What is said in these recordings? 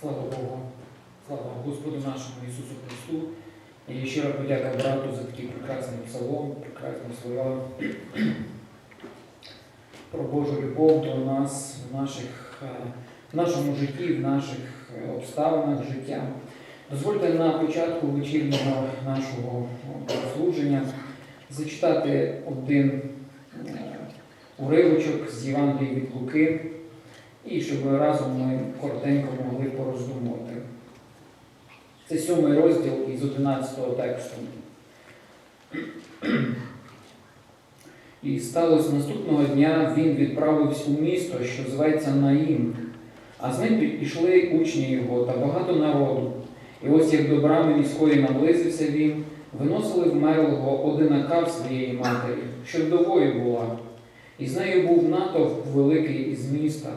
Слава Богу, слава Господу нашому Ісусу Христу. І щира подяка брату за такий прекрасний псалом, прекрасні слова про Божу любов до нас в, наших, е, в нашому житті, в наших е, обставинах життя. Дозвольте на початку вечірнього нашого служення зачитати один е, уривочок з Євангелії від Луки, і щоб разом ми коротенько могли пороздумувати. Це сьомий розділ із 11 тексту. І сталося наступного дня він відправився у місто, що зветься Наїм, а з ним пішли учні його та багато народу. І ось як до брами міської наблизився він, виносили вмерлого одинака в своєї матері, що вдовою була. І з нею був натовп великий із міста.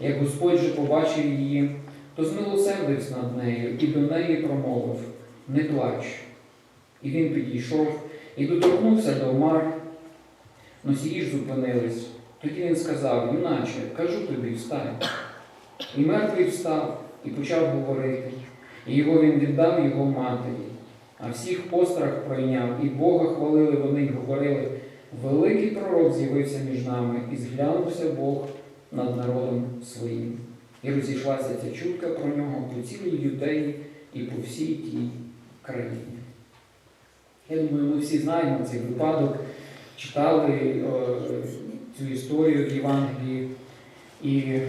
Як Господь же побачив її, то змилосердився над нею і до неї промовив Не плач. І він підійшов і доторкнувся до Мар. Носії ж зупинились. Тоді він сказав, юначе, кажу тобі, встань. І мертвий встав і почав говорити. І його він віддав його матері. А всіх пострах пройняв, і Бога хвалили вони й говорили, великий пророк з'явився між нами, і зглянувся Бог над народом своїм. І розійшлася ця чутка про нього по цілій юдеї і по всій тій країні. Я думаю, ми всі знаємо цей випадок, читали е, цю історію в Євангелії, і е,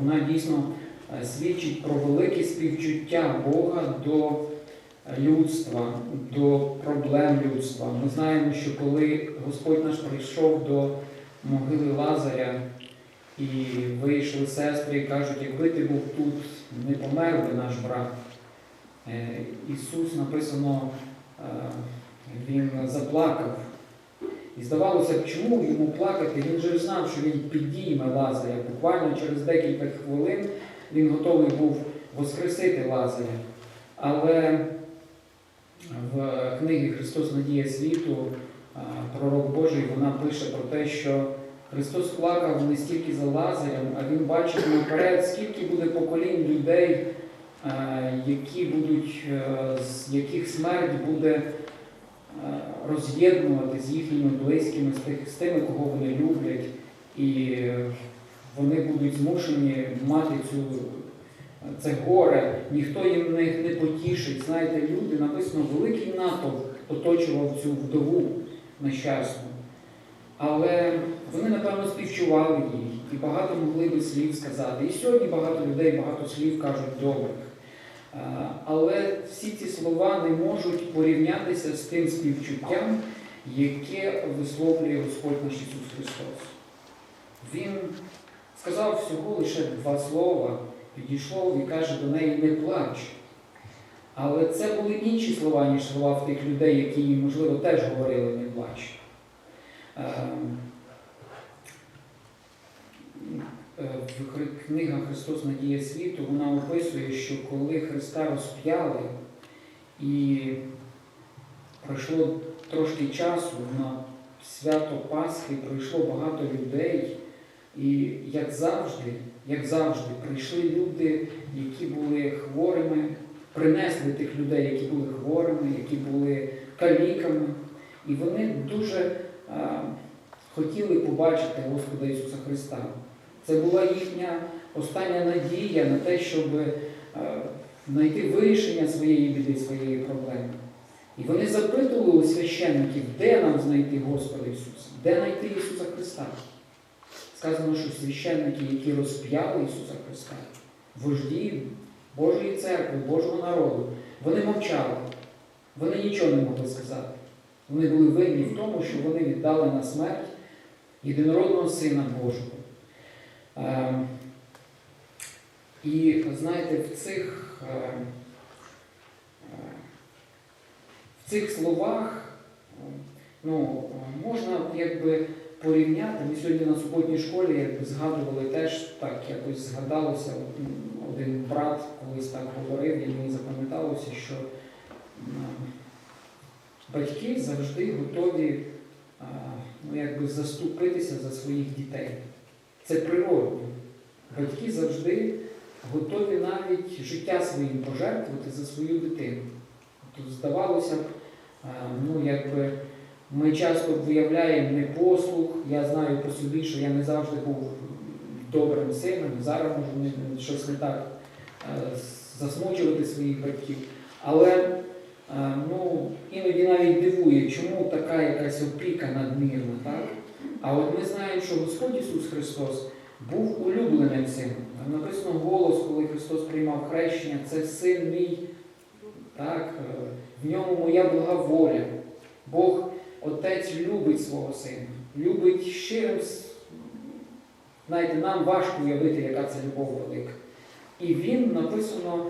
вона дійсно е, свідчить про велике співчуття Бога до людства, до проблем людства. Ми знаємо, що коли Господь наш прийшов до могили Лазаря, і вийшли сестри і кажуть, якби ти був тут, не помер би наш брат. Е, Ісус написано, е, Він заплакав. І здавалося б, чому йому плакати? Він же знав, що він підійме Лазаря. Буквально через декілька хвилин він готовий був воскресити Лазаря. Але в книгі Христос Надія світу е, пророк Божий вона пише про те, що Христос плакав не стільки за Лазарем, а Він бачив наперед, скільки буде поколінь людей, е, які будуть, е, з яких смерть буде е, роз'єднувати з їхніми близькими, з тими, кого вони люблять, і вони будуть змушені мати цю, це горе, ніхто їм не потішить. Знаєте, люди написано, великий натовп оточував цю вдову нещасну. Але вони, напевно, співчували їй і багато могли би слів сказати. І сьогодні багато людей багато слів кажуть добрих. Але всі ці слова не можуть порівнятися з тим співчуттям, яке висловлює Господь наш Ісус Христос. Він сказав всього лише два слова, підійшов і каже до неї не плач. Але це були інші слова, ніж слова в тих людей, які, можливо, теж говорили не плач. Ем, е, В книга Христос Надія світу вона описує, що коли Христа розп'яли і пройшло трошки часу на свято Пасхи, прийшло багато людей, і як завжди, як завжди, прийшли люди, які були хворими, принесли тих людей, які були хворими, які були каліками, і вони дуже хотіли побачити Господа Ісуса Христа. Це була їхня остання надія на те, щоб знайти вирішення своєї біди, своєї проблеми. І вони запитували у священників, де нам знайти Господа Ісуса, де знайти Ісуса Христа. Сказано, що священники, які розп'яли Ісуса Христа, вожді Божої церкви, Божого народу, вони мовчали, вони нічого не могли сказати. Вони були винні в тому, що вони віддали на смерть єдинородного Сина Божого. Ем, І знаєте, в цих, е, е, в цих словах ну, можна якби порівняти. Ми сьогодні на суботній школі якби згадували теж так, якось згадалося. Один брат колись так говорив, і мені запам'яталося, що батьки завжди готові ну, якби заступитися за своїх дітей. Це природно. Батьки завжди готові навіть життя своїм пожертвувати за свою дитину. Тут здавалося б, ну якби ми часто виявляємо непослух. Я знаю по собі, що я не завжди був добрим сином, зараз можу щось не так засмучувати своїх батьків. Але ну, іноді навіть дивує, чому така якась опіка надмірна. Так? А от ми знаємо, що Господь Ісус Христос був улюбленим сином. Написано голос, коли Христос приймав хрещення, це син мій, так, е, в ньому моя блага воля. Бог, Отець любить свого сина, любить щирим. Знаєте, нам важко уявити, яка це любов велика. І він написано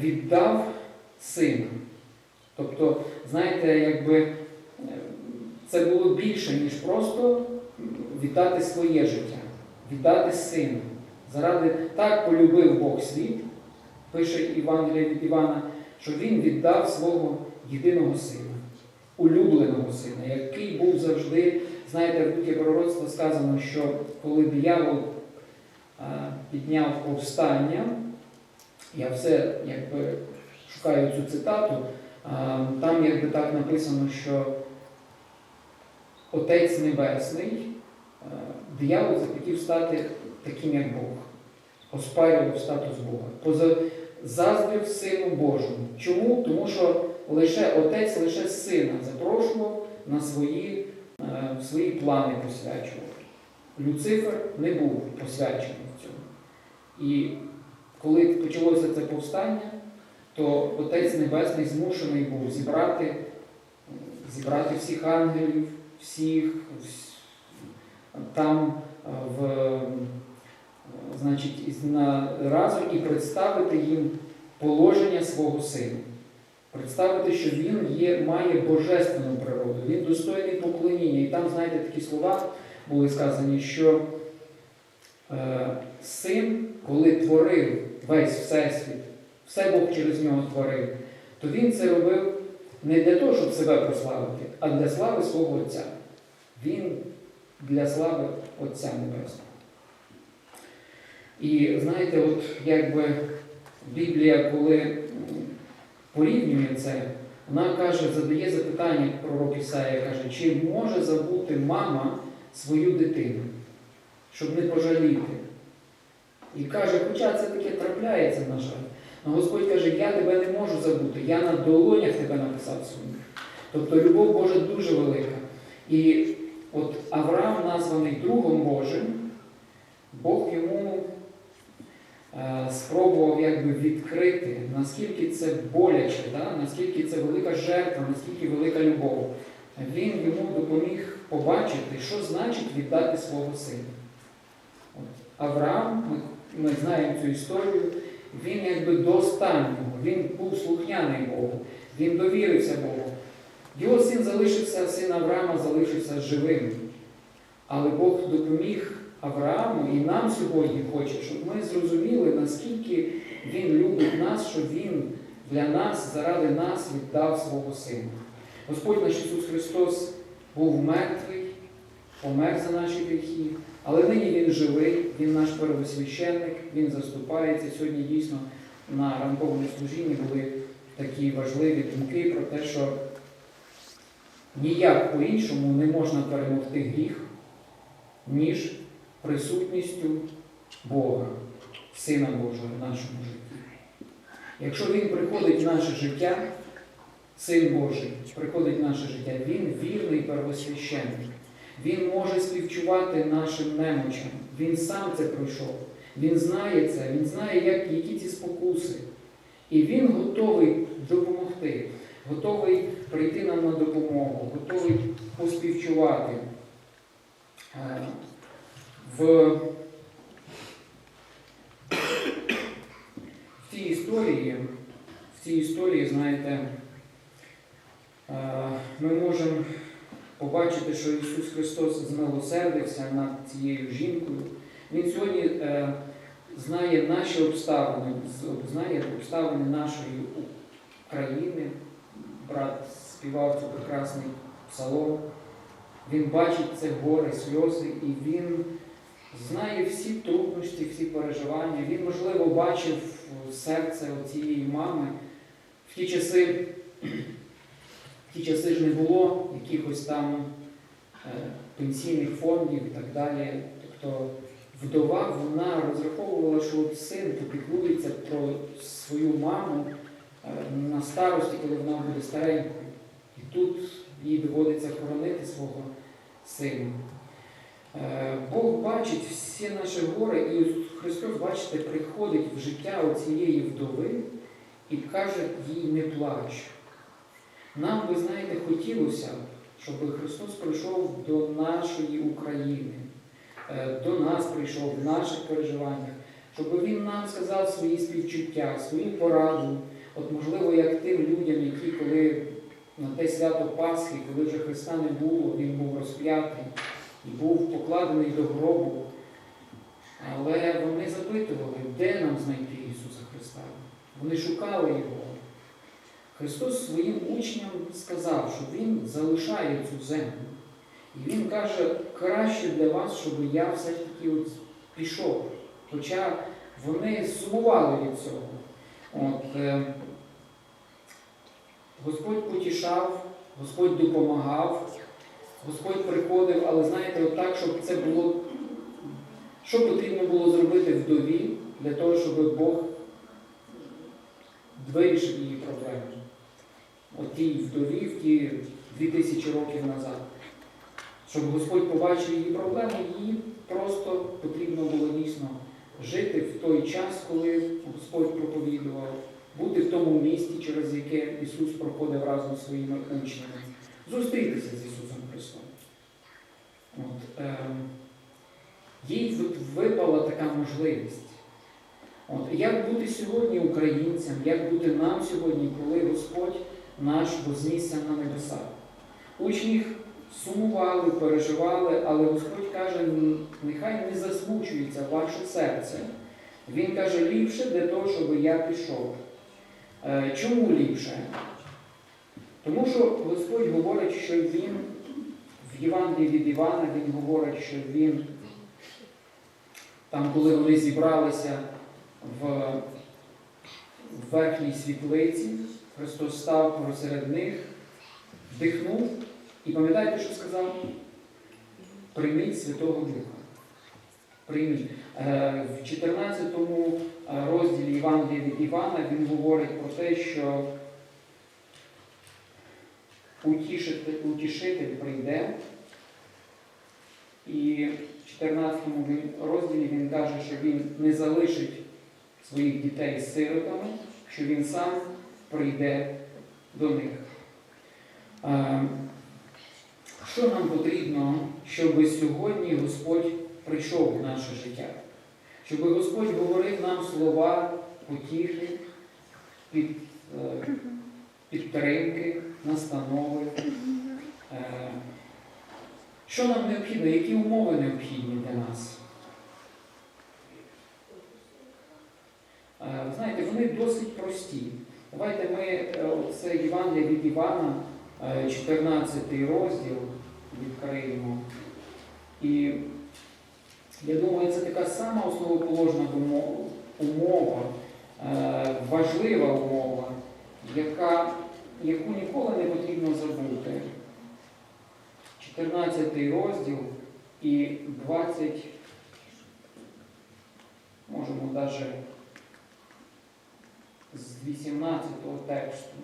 віддав сина. Тобто, знаєте, якби е, це було більше, ніж просто віддати своє життя, віддати сина. Заради так полюбив Бог світ, пише Євангелія від Івана, що він віддав свого єдиного сина, улюбленого сина, який був завжди, знаєте, в духі пророцтва сказано, що коли диявол підняв повстання, я все якби шукаю цю цитату, там якби так написано, що Отець Небесний, а, диявол захотів стати таким, як Бог, оспарював статус Бога, заздрив Сину Божому. Чому? Тому що лише Отець, лише Сина запрошував на свої, е, свої плани посвячував. Люцифер не був посвячений в цьому. І коли почалося це повстання, то Отець Небесний змушений був зібрати, зібрати всіх ангелів, всіх там е, в, е, значить, на, разом і представити їм положення свого сина. Представити, що він є, має божественну природу, він достойний поклоніння. І там, знаєте, такі слова були сказані, що е, син, коли творив весь всесвіт, все Бог через нього творив, то він це робив не для того, щоб себе прославити, а для слави свого Отця. Він для слави Отця Небесного. І знаєте, от якби Біблія, коли порівнює це, вона каже, задає запитання пророк Ісая, каже, чи може забути мама свою дитину, щоб не пожаліти. І каже, хоча це таке трапляється, на жаль. Але Господь каже, я тебе не можу забути, я на долонях тебе написав своїх. Тобто любов Божа дуже велика. І от Авраам, названий другом Божим, Бог йому е, спробував якби відкрити, наскільки це боляче, да? наскільки це велика жертва, наскільки велика любов. Він йому допоміг побачити, що значить віддати свого сина. Авраам, ми, ми знаємо цю історію, він якби до останнього, він був слухняний Богу, він довірився Богу. Його син залишився, син Авраама залишився живим. Але Бог допоміг Аврааму і нам сьогодні хоче, щоб ми зрозуміли, наскільки Він любить нас, що Він для нас, заради нас віддав свого Сина. Господь наш Ісус Христос був мертвий, помер за наші гріхи, але нині Він живий, Він наш первосвященник, Він заступається. Сьогодні дійсно на ранковому служінні були такі важливі думки про те, що ніяк по-іншому не можна перемогти гріх, ніж присутністю Бога, Сина Божого в нашому житті. Якщо Він приходить в наше життя, Син Божий приходить в наше життя, Він вірний первосвященник. Він може співчувати нашим немочам. Він сам це пройшов. Він знає це, він знає, як, які ці спокуси. І він готовий допомогти, готовий прийти нам на допомогу, готовий поспівчувати. Е, В, в цій історії, в цій історії, знаєте, е, ми можемо побачити, що Ісус Христос змилосердився над цією жінкою. Він сьогодні е, знає наші обставини, знає обставини нашої країни. Брат співав цей прекрасний псалом. Він бачить це горе, сльози, і він знає всі трудності, всі переживання. побачив серце цієї мами. В ті часи, в ті часи ж не було якихось там пенсійних фондів і так далі. Тобто вдова вона розраховувала, що от син попіклується про свою маму е, на старості, коли вона буде старенькою. І тут їй доводиться хоронити свого сина. Е, Бог бачить всі наші гори, і Христос, бачите, приходить в життя оцієї вдови і каже їй не плач. Нам, ви знаєте, хотілося, щоб Христос прийшов до нашої України, е, до нас прийшов в наших переживаннях, щоб Він нам сказав свої співчуття, свою пораду. От, можливо, як тим людям, які коли на те свято Пасхи, коли вже Христа не було, Він був розп'ятий і був покладений до гробу. Але вони запитували, де нам знайти Ісуса Христа. Вони шукали Його. Христос своїм учням сказав, що Він залишає цю землю. І Він каже, краще для вас, щоб я все ж таки от пішов. Хоча вони сумували від цього. От, е, Господь потішав, Господь допомагав, Господь приходив, але знаєте, от так, щоб це було. Що потрібно було зробити вдові для того, щоб Бог вирішив її проблеми? От тій вдові в ті 2000 років назад. Щоб Господь побачив її проблеми, їй просто потрібно було дійсно жити в той час, коли Господь проповідував, бути в тому місті, через яке Ісус проходив разом зі своїми учнями, зустрітися з Ісусом Христом. От, е, їй випала така можливість. От, як бути сьогодні українцям, як бути нам сьогодні, коли Господь наш вознісся на небеса? Учні сумували, переживали, але Господь каже, нехай не засмучується ваше серце. Він каже, ліпше для того, щоб я пішов. Е, Чому ліпше? Тому що Господь говорить, що Він в Євангелії від Івана, Він говорить, що Він, там, коли вони зібралися в верхній світлиці, Христос став посеред них, вдихнув і пам'ятаєте, що сказав? Прийміть Святого Духа. Прийміть. Е, В 14 розділі Євангелія від Івана він говорить про те, що утішитель, утішитель прийде. І в 14 він- розділі він каже, що він не залишить своїх дітей сиротами, що він сам прийде до них. Е, Що нам потрібно, щоб сьогодні Господь прийшов в наше життя? Щоб Господь говорив нам слова потіхи, під, е, підтримки, настанови. Е, Що нам необхідно, які умови необхідні для нас? Знаєте, вони досить прості. Давайте ми е, це Євангелія від Івана, е, 14 розділ відкриємо. І я думаю, це така сама основоположна умова, е, важлива умова, яка, яку ніколи не потрібно забути. 14 розділ і 20, можемо навіть з 18 тексту.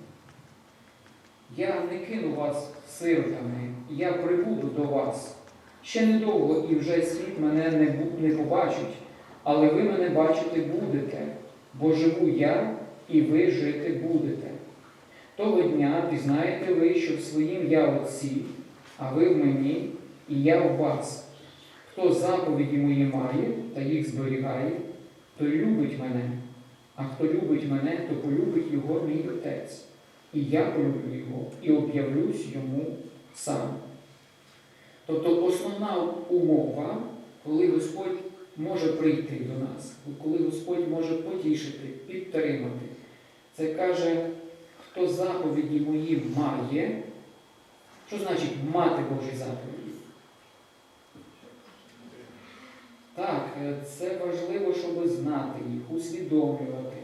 Я не кину вас сиротами, я прибуду до вас. Ще недовго і вже світ мене не, не побачить, але ви мене бачити будете, бо живу я, і ви жити будете. Того дня пізнаєте ви, що в своїм я отці, а ви в мені, і я в вас. Хто заповіді мої має та їх зберігає, той любить мене, а хто любить мене, то полюбить його мій отець. І я полюблю його, і об'явлюсь йому сам. Тобто основна умова, коли Господь може прийти до нас, коли Господь може потішити, підтримати, це каже, хто заповіді мої має. Що значить мати Божі заповіді? Так, е, це важливо, щоб знати їх, усвідомлювати,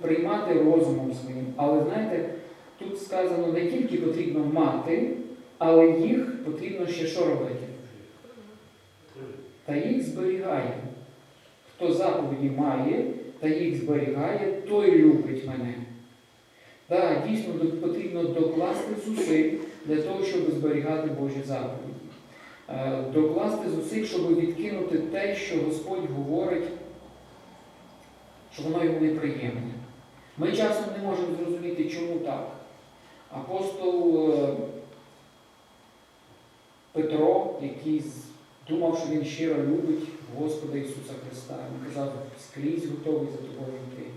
приймати розумом своїм. Але знаєте, тут сказано не тільки потрібно мати, але їх потрібно ще що робити? Та їх зберігає. Хто заповіді має та їх зберігає, той любить мене. Так, дійсно потрібно докласти зусиль для того, щоб зберігати Божі заповіді. Е, Докласти зусиль, щоб відкинути те, що Господь говорить, що воно йому неприємне. Ми часом не можемо зрозуміти, чому так. Апостол е, Петро, який думав, що він щиро любить Господа Ісуса Христа, він казав, скрізь готовий за тобою йти.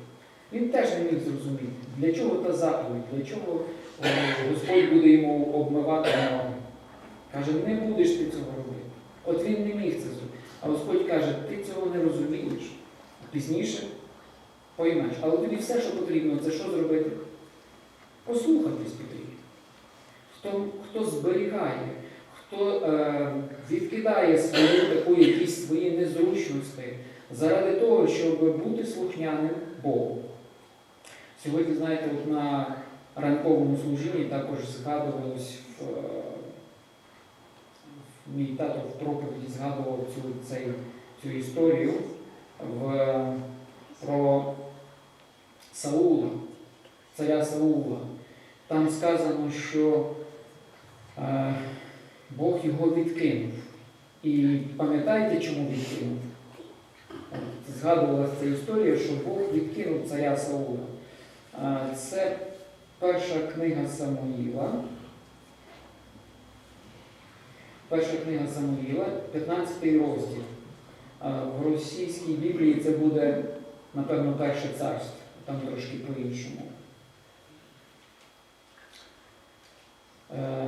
Він теж не міг зрозуміти, для чого та заповідь, для чого е, Господь буде йому обмивати ноги. Каже, не будеш ти цього робити. От він не міг це зробити. А Господь каже, ти цього не розумієш. Пізніше поймеш. Але тобі все, що потрібно, це що зробити? Послухатись потрібно. Хто, хто зберігає, хто е, відкидає свою таку якісь свої незручності заради того, щоб бути слухняним Богу. Сьогодні, знаєте, от на ранковому служінні також згадувалось в, е, мій тато в проповіді згадував цю, цей, цю історію в, про Саула, царя Саула. Там сказано, що е, Бог його відкинув. І пам'ятаєте, чому відкинув? Згадувалася ця історія, що Бог відкинув царя Саула. Е, Це перша книга Самуїла. Перша книга Самуїла, 15 розділ. Е, В російській Біблії це буде, напевно, перше царство, там трошки по-іншому. Е,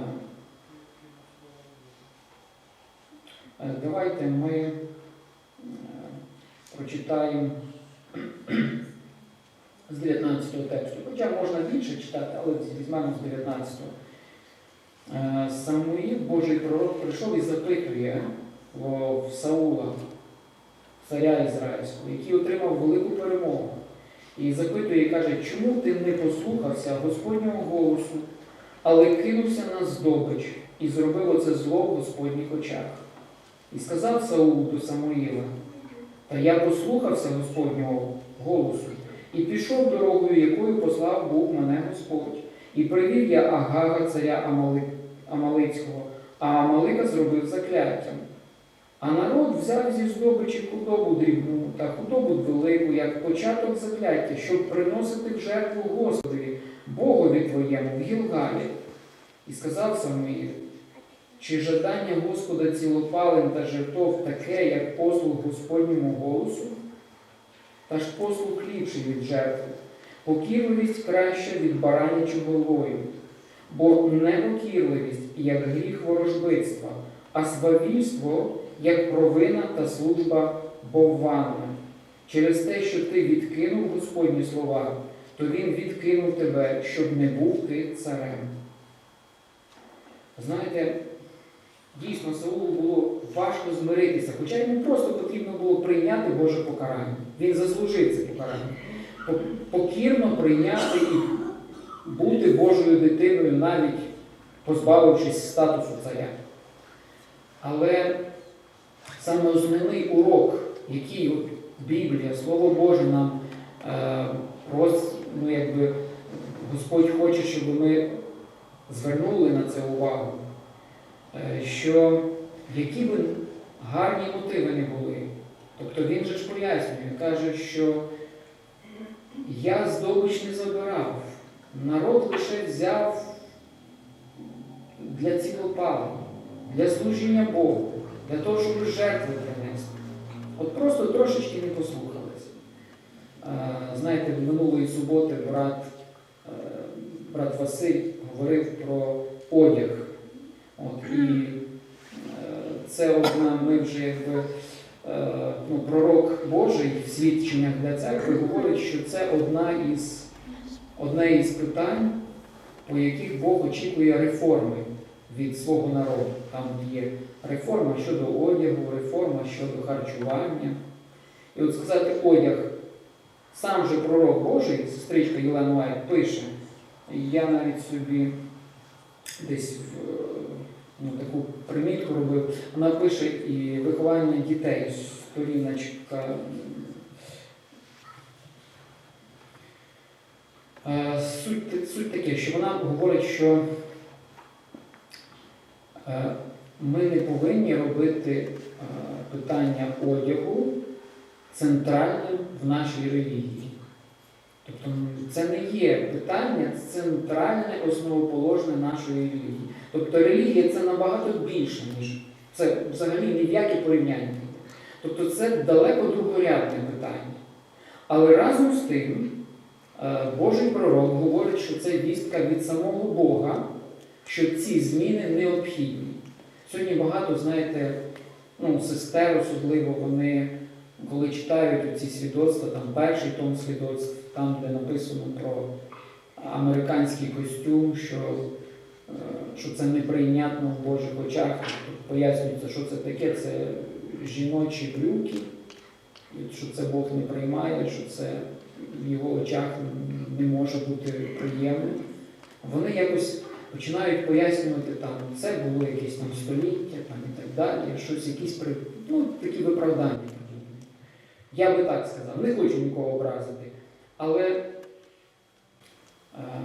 е, Давайте ми прочитаємо з 19 тексту. Хоча можна більше читати, але візьмемо з 19. Е, Самуїл, Божий пророк, прийшов і запитує в Саула, царя Ізраїльського, який отримав велику перемогу. І запитує і каже, чому ти не послухався Господнього голосу, але кинувся на здобич і зробив оце зло в Господніх очах. І сказав Саул до Самуїла, та я послухався Господнього голосу і пішов дорогою, якою послав Бог мене Господь. І привів я Агага, царя Амали... Амалицького, а Амалика зробив закляттям. А народ взяв зі здобичі худобу дрібну та худобу велику, як початок закляття, щоб приносити в жертву Господові, Богові твоєму в Гілгалі. І сказав Самуїл, чи жадання Господа цілопалень та жертов таке, як послуг Господньому голосу? Та ж послуг ліпший від жертви, покірливість краща від баранячого вою, бо непокірливість, як гріх ворожбитства, а свавільство, як провина та служба бовванна. Через те, що ти відкинув Господні слова, то Він відкинув тебе, щоб не був ти царем. Знаєте, дійсно Саулу було важко змиритися, хоча йому просто потрібно було прийняти Боже покарання. Він заслужив це покарання. По- Покірно прийняти і бути Божою дитиною, навіть позбавившись статусу царя. Але саме основний урок, який Біблія, Слово Боже нам е, прос, ну, якби, Господь хоче, щоб ми звернули на це увагу, е, що які б гарні мотиви не були, тобто він же ж пояснює, каже, що я здобич не забирав, народ лише взяв для цілопалення, для служіння Богу, для того, щоб жертви принести. От просто трошечки не послухались. Е, Знаєте, минулої суботи брат, е, брат Василь говорив про одяг. От, і е, це одна, ми вже якби ну, пророк Божий в свідченнях для церкви говорить, що це одна із, одне із питань, по яких Бог очікує реформи від свого народу. Там є реформа щодо одягу, реформа щодо харчування. І от сказати одяг, сам же пророк Божий, сестричка Єлена Вайт пише, я навіть собі десь в, ну, таку примітку робив, вона пише і виховання дітей, сторіночка. Е, Суть, суть таке, що вона говорить, що е, ми не повинні робити е, питання одягу центральним в нашій релігії. Тобто це не є питання центральне, основоположне нашої релігії. Тобто релігія це набагато більше, ніж це взагалі ні в яке порівняння. Тобто це далеко другорядне питання. Але разом з тим, е, Божий пророк говорить, що це вістка від самого Бога, що ці зміни необхідні. Сьогодні багато, знаєте, ну, сестер особливо, вони, коли читають ці свідоцтва, там перший том свідоцтв, там, де написано про американський костюм, що, е, що це неприйнятно в Божих очах, пояснюється, що це таке, це жіночі брюки, що це Бог не приймає, що це в його очах не може бути приємним. Вони якось починають пояснювати, там, це було якесь там століття там, і так далі, щось якісь ну, такі виправдання. Я би так сказав, не хочу нікого образити. Але, е,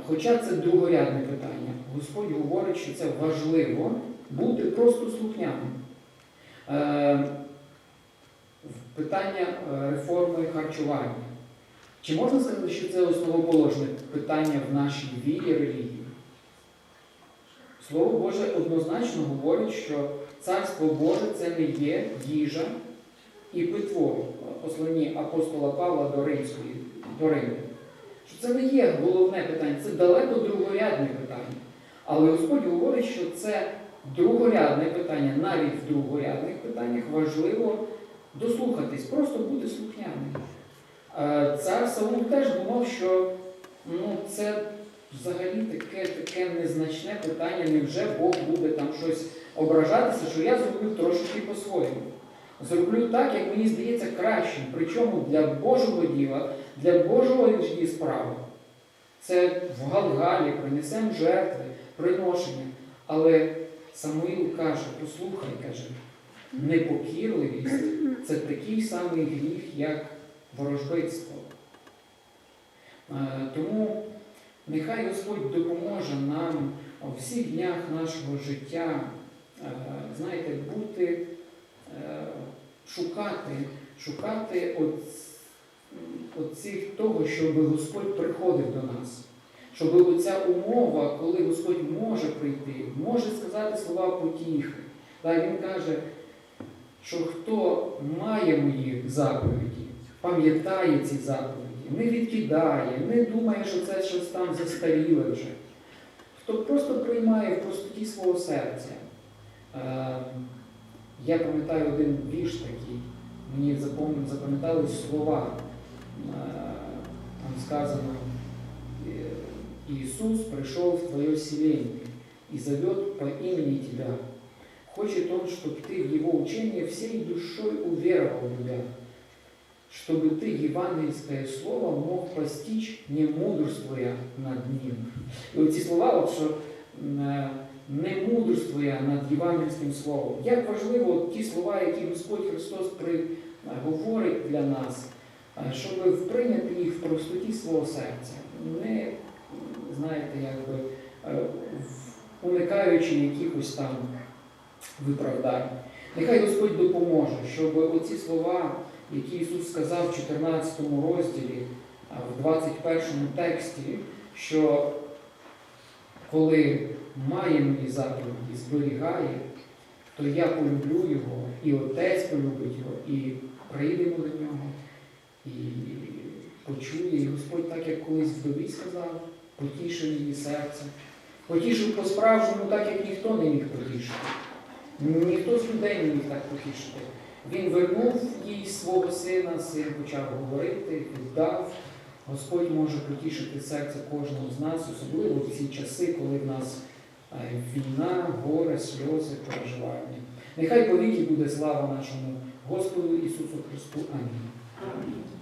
хоча це другорядне питання, Господь говорить, що це важливо бути просто слухняним. Е, питання е, реформи харчування. Чи можна сказати, що це основоположне питання в нашій вірі релігії? Слово Боже однозначно говорить, що Царство Боже це не є їжа і питво, посланні апостола Павла до Римської, до Що це не є головне питання, це далеко другорядне питання. Але Господь говорить, що це другорядне питання, навіть в другорядних питаннях важливо дослухатись, просто бути слухняним. Е, Цар Саул теж думав, що ну, це взагалі таке, таке незначне питання, невже Бог буде там щось ображатися, що я зроблю трошки по-своєму. Зроблю так, як мені здається, кращим. Причому для Божого діла, для Божого ж справи. Це в Галгалі принесемо жертви, приношення. Але Самуїл каже, послухай, каже, непокірливість це такий самий гріх, як ворожбитство. Е, Тому нехай Господь допоможе нам у всіх днях нашого життя, е, знаєте, бути, е, шукати, шукати от, того, щоб Господь приходив до нас. Щоб оця умова, коли Господь може прийти, може сказати слова потіхи. Так, Він каже, що хто має мої заповіді, пам'ятає ці заповіді, не відкидає, не думає, що це щось там застаріле вже. Хто просто приймає в простоті свого серця. Е, Я пам'ятаю один вірш такий, мені запам- запам'ятались слова. Е, Там сказано, е, Иисус пришел в твое селение и зовет по имени тебя. Хочет Он, чтобы ты в Его учение всей душой уверовал в Тебя, чтобы ты евангельское слово мог постичь, не мудрствуя над ним. І оці слова, от, що е, не мудрствуя над євангельським словом. Як важливо ті слова, які Господь Христос е, говорить для нас, е, щоб прийняти їх в простоті свого серця, не знаєте, якби е, уникаючи якихось там виправдань. Нехай Господь допоможе, щоб оці слова, які Ісус сказав в 14 розділі, в 21 тексті, що коли має мої заповіді, зберігає, то я полюблю його, і Отець полюбить його, і прийдемо до нього, і почує. І Господь, так як колись вдові сказав, потішив її серце. Потішив по-справжньому, так як ніхто не міг потішити. Ніхто з людей не міг так потішити. Він вернув їй свого сина, син почав говорити, віддав. Господь може потішити серце кожного з нас, особливо в ці часи, коли в нас е, війна, горе, сльози, переживання. Нехай повіки буде слава нашому Господу Ісусу Христу. Амінь.